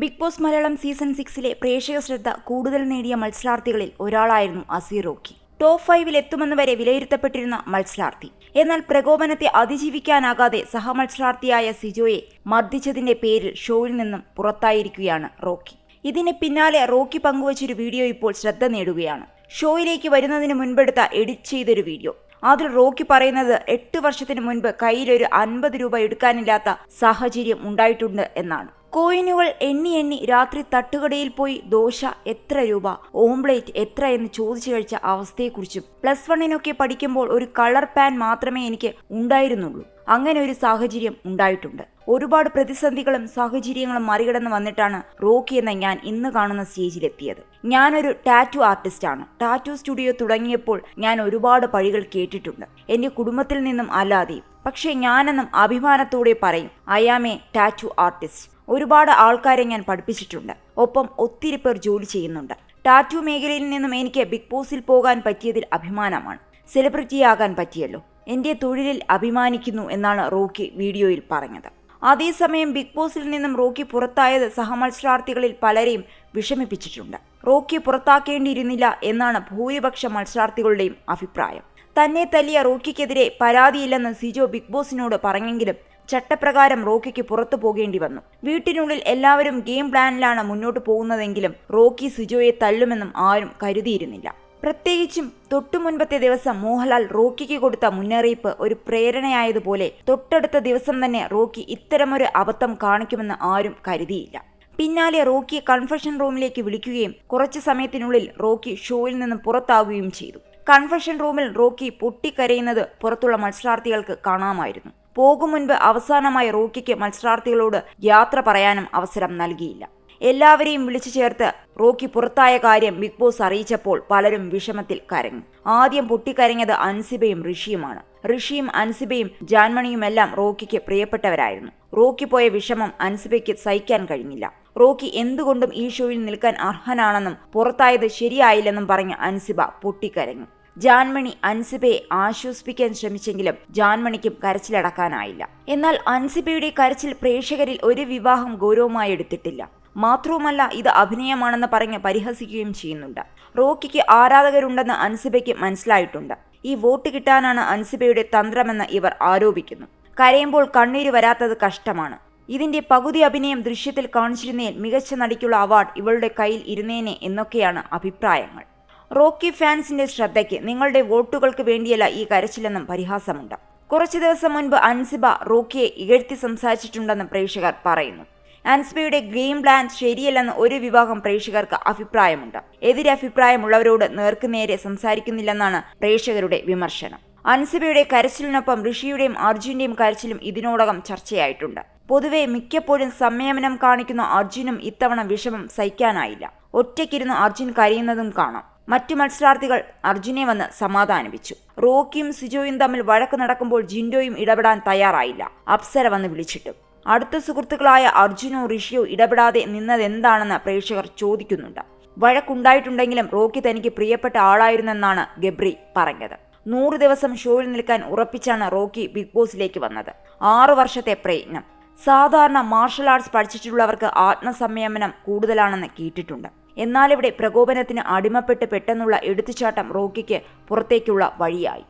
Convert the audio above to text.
Big boss Malayalam season സിക്സിലെ പ്രേക്ഷക ശ്രദ്ധ കൂടുതൽ നേടിയ മത്സരാർത്ഥികളിൽ ഒരാളായിരുന്നു അസീർ റോക്കി. ടോപ്പ് ഫൈവിൽ എത്തുമെന്ന് വരെ വിലയിരുത്തപ്പെട്ടിരുന്ന മത്സരാർത്ഥി. എന്നാൽ പ്രകോപനത്തെ അതിജീവിക്കാനാകാതെ സഹമത്സരാർത്ഥിയായ സിജോയെ മർദ്ദിച്ചതിന്റെ പേരിൽ ഷോയിൽ നിന്നും പുറത്തായിരിക്കുകയാണ് റോക്കി. ഇതിന് പിന്നാലെ റോക്കി പങ്കുവച്ചൊരു വീഡിയോ ഇപ്പോൾ ശ്രദ്ധ നേടുകയാണ്. ഷോയിലേക്ക് വരുന്നതിന് മുൻപെടുത്ത എഡിറ്റ് ചെയ്തൊരു വീഡിയോ. അതിൽ റോക്കി പറയുന്നത് എട്ട് വർഷത്തിന് മുൻപ് കയ്യിലൊരു അൻപത് രൂപ എടുക്കാനില്ലാത്ത സാഹചര്യം ഉണ്ടായിട്ടുണ്ട് എന്നാണ്. കോയിനുകൾ എണ്ണി എണ്ണി രാത്രി തട്ടുകടയിൽ പോയി ദോശ എത്ര രൂപ? ഓംപ്ലേറ്റ് എത്ര എന്ന് ചോദിച്ചു കഴിച്ച അവസ്ഥയെക്കുറിച്ചും. പ്ലസ് വണ്ണിനൊക്കെ പഠിക്കുമ്പോൾ ഒരു കളർ പാൻ മാത്രമേ എനിക്ക് ഉണ്ടായിരുന്നുള്ളൂ. അങ്ങനെ ഒരു സാഹചര്യം ഉണ്ടായിട്ടുണ്ട്. ഒരുപാട് പ്രതിസന്ധികളും സാഹചര്യങ്ങളും മറികടന്ന് വന്നിട്ടാണ് റോക്കി എന്ന ഞാൻ ഇന്ന് കാണുന്ന സ്റ്റേജിലെത്തിയത്. ഞാനൊരു ടാറ്റു ആർട്ടിസ്റ്റാണ്. ടാറ്റു സ്റ്റുഡിയോ തുടങ്ങിയപ്പോൾ ഞാൻ ഒരുപാട് പഴികൾ കേട്ടിട്ടുണ്ട്. എന്റെ കുടുംബത്തിൽ നിന്നും അല്ലാതെയും പക്ഷേ ഞാനെന്നും അഭിമാനത്തോടെ പറയും I am a tattoo artist. ഒരുപാട് ആൾക്കാരെ ഞാൻ പഠിപ്പിച്ചിട്ടുണ്ട്. ഒപ്പം ഒത്തിരി പേർ ജോലി ചെയ്യുന്നുണ്ട്. ടാറ്റു മേഖലയിൽ നിന്നും എനിക്ക് ബിഗ് ബോസിൽ പോകാൻ പറ്റിയതിൽ അഭിമാനമാണ്. സെലിബ്രിറ്റിയാകാൻ പറ്റിയല്ലോ. എന്റെ തൊഴിലിൽ അഭിമാനിക്കുന്നു എന്നാണ് റോക്കി വീഡിയോയിൽ പറഞ്ഞത്. അതേസമയം ബിഗ് ബോസിൽ നിന്നും റോക്കി പുറത്തായത് സഹമത്സരാർത്ഥികളിൽ പലരെയും വിഷമിപ്പിച്ചിട്ടുണ്ട്. റോക്കി പുറത്താക്കേണ്ടിയിരുന്നില്ല എന്നാണ് ഭൂരിപക്ഷ മത്സരാർത്ഥികളുടെയും അഭിപ്രായം. തന്നെ തല്ലിയ റോക്കിക്കെതിരെ പരാതിയില്ലെന്ന് സിജോ ബിഗ് ബോസിനോട് പറഞ്ഞെങ്കിലും ചട്ടപ്രകാരം റോക്കിക്ക് പുറത്തു പോകേണ്ടി വന്നു. വീട്ടിനുള്ളിൽ എല്ലാവരും ഗെയിം പ്ലാനിലാണ് മുന്നോട്ട് പോകുന്നതെങ്കിലും റോക്കി സിജോയെ തല്ലുമെന്നും ആരും കരുതിയിരുന്നില്ല. പ്രത്യേകിച്ചും തൊട്ടു മുൻപത്തെ ദിവസം മോഹൻലാൽ റോക്കിക്ക് കൊടുത്ത മുന്നറിയിപ്പ് ഒരു പ്രേരണയായതുപോലെ തൊട്ടടുത്ത ദിവസം തന്നെ റോക്കി ഇത്തരമൊരു അബദ്ധം കാണിക്കുമെന്ന് ആരും കരുതിയില്ല. പിന്നാലെ റോക്കി കൺഫഷൻ റൂമിലേക്ക് വിളിക്കുകയും കുറച്ചു സമയത്തിനുള്ളിൽ റോക്കി ഷോയിൽ നിന്ന് പുറത്താവുകയും ചെയ്തു. കൺഫഷൻ റൂമിൽ റോക്കി പൊട്ടിക്കരയുന്നത് പുറത്തുള്ള മത്സരാർത്ഥികൾക്ക് കാണാമായിരുന്നു. പോകും മുൻപ് അവസാനമായി റോക്കിക്ക് മത്സരാർത്ഥികളോട് യാത്ര പറയാനും അവസരം നൽകിയില്ല. എല്ലാവരെയും വിളിച്ചു ചേർത്ത് റോക്കി പുറത്തായ കാര്യം ബിഗ് ബോസ് അറിയിച്ചപ്പോൾ പലരും വിഷമത്തിൽ കരഞ്ഞു. ആദ്യം പൊട്ടിക്കരഞ്ഞത് അൻസിബയും ഋഷിയുമാണ്. ഋഷിയും അൻസിബയും ജാൻമണിയുമെല്ലാം റോക്കിക്ക് പ്രിയപ്പെട്ടവരായിരുന്നു. റോക്കി പോയ വിഷമം അൻസിബയ്ക്ക് സഹിക്കാൻ കഴിഞ്ഞില്ല. റോക്കി എന്തുകൊണ്ടും ഈ ഷോയിൽ നിൽക്കാൻ അർഹനാണെന്നും പുറത്തായത് ശരിയായില്ലെന്നും പറഞ്ഞ് അൻസിബ പൊട്ടിക്കരഞ്ഞു. ജാൻമണി അൻസിബയെ ആശ്വസിപ്പിക്കാൻ ശ്രമിച്ചെങ്കിലും ജാൻമണിക്കും കരച്ചിലടക്കാനായില്ല. എന്നാൽ അൻസിബയുടെ കരച്ചിൽ പ്രേക്ഷകരിൽ ഒരു വിവാഹം ഗൗരവമായി എടുത്തിട്ടില്ല. മാത്രവുമല്ല ഇത് അഭിനയമാണെന്ന് പറഞ്ഞ് പരിഹസിക്കുകയും ചെയ്യുന്നുണ്ട്. റോക്കിക്ക് ആരാധകരുണ്ടെന്ന് അൻസിബയ്ക്ക് മനസ്സിലായിട്ടുണ്ട്. ഈ വോട്ട് കിട്ടാനാണ് അൻസിബയുടെ തന്ത്രമെന്ന് ഇവർ ആരോപിക്കുന്നു. കരയുമ്പോൾ കണ്ണീര് വരാത്തത് കഷ്ടമാണ്. ഇതിന്റെ പകുതി അഭിനയം ദൃശ്യത്തിൽ കാണിച്ചിരുന്നേൽ മികച്ച നടിക്കുള്ള അവാർഡ് ഇവളുടെ കയ്യിൽ ഇരുന്നേനെ എന്നൊക്കെയാണ് അഭിപ്രായങ്ങൾ. റോക്കി ഫാൻസിന്റെ ശ്രദ്ധയ്ക്ക് നിങ്ങളുടെ വോട്ടുകൾക്ക് വേണ്ടിയല്ല ഈ കരച്ചിലെന്നും പരിഹാസമുണ്ട്. കുറച്ചു ദിവസം മുൻപ് അൻസിബ റോക്കിയെ ഇകഴ്ത്തി സംസാരിച്ചിട്ടുണ്ടെന്ന് പ്രേക്ഷകർ പറയുന്നു. അൻസിബയുടെ ഗെയിം പ്ലാൻ ശരിയല്ലെന്ന് ഒരു വിഭാഗം പ്രേക്ഷകർക്ക് അഭിപ്രായമുണ്ട്. എതിരഭിപ്രായമുള്ളവരോട് നേർക്കുനേരെ സംസാരിക്കുന്നില്ലെന്നാണ് പ്രേക്ഷകരുടെ വിമർശനം. അൻസിബയുടെ കരച്ചിലിനൊപ്പം ഋഷിയുടെയും അർജുന്റെയും കരച്ചിലും ഇതിനോടകം ചർച്ചയായിട്ടുണ്ട്. പൊതുവെ മിക്കപ്പോഴും സംയമനം കാണിക്കുന്ന അർജുനും ഇത്തവണ വിഷമം സഹിക്കാനായില്ല. ഒറ്റയ്ക്കിരുന്ന് അർജുൻ കരയുന്നതും കാണാം. മറ്റു മത്സരാർത്ഥികൾ അർജുനെ വന്ന് സമാധാനിപ്പിച്ചു. റോക്കിയും സിജോയും തമ്മിൽ വഴക്ക് നടക്കുമ്പോൾ ജിൻഡോയും ഇടപെടാൻ തയ്യാറായില്ല. അപ്സര വന്ന് വിളിച്ചിട്ടു. അടുത്ത സുഹൃത്തുക്കളായ അർജുനോ ഋഷിയോ ഇടപെടാതെ നിന്നതെന്താണെന്ന് പ്രേക്ഷകർ ചോദിക്കുന്നുണ്ട്. വഴക്കുണ്ടായിട്ടുണ്ടെങ്കിലും റോക്കി തനിക്ക് പ്രിയപ്പെട്ട ആളായിരുന്നെന്നാണ് ഗബ്രി പറഞ്ഞത്. നൂറ് ദിവസം ഷോയിൽ നിൽക്കാൻ ഉറപ്പിച്ചാണ് റോക്കി ബിഗ് ബോസിലേക്ക് വന്നത്. ആറു വർഷത്തെ പ്രയത്നം. സാധാരണ മാർഷൽ ആർട്സ് പഠിച്ചിട്ടുള്ളവർക്ക് ആത്മസംയമനം കൂടുതലാണെന്ന് കേട്ടിട്ടുണ്ട്. എന്നാലിവിടെ പ്രകോപനത്തിന് അടിമപ്പെട്ട് പെട്ടെന്നുള്ള എടുത്തുചാട്ടം റോക്കിക്ക് പുറത്തേക്കുള്ള വഴിയായി.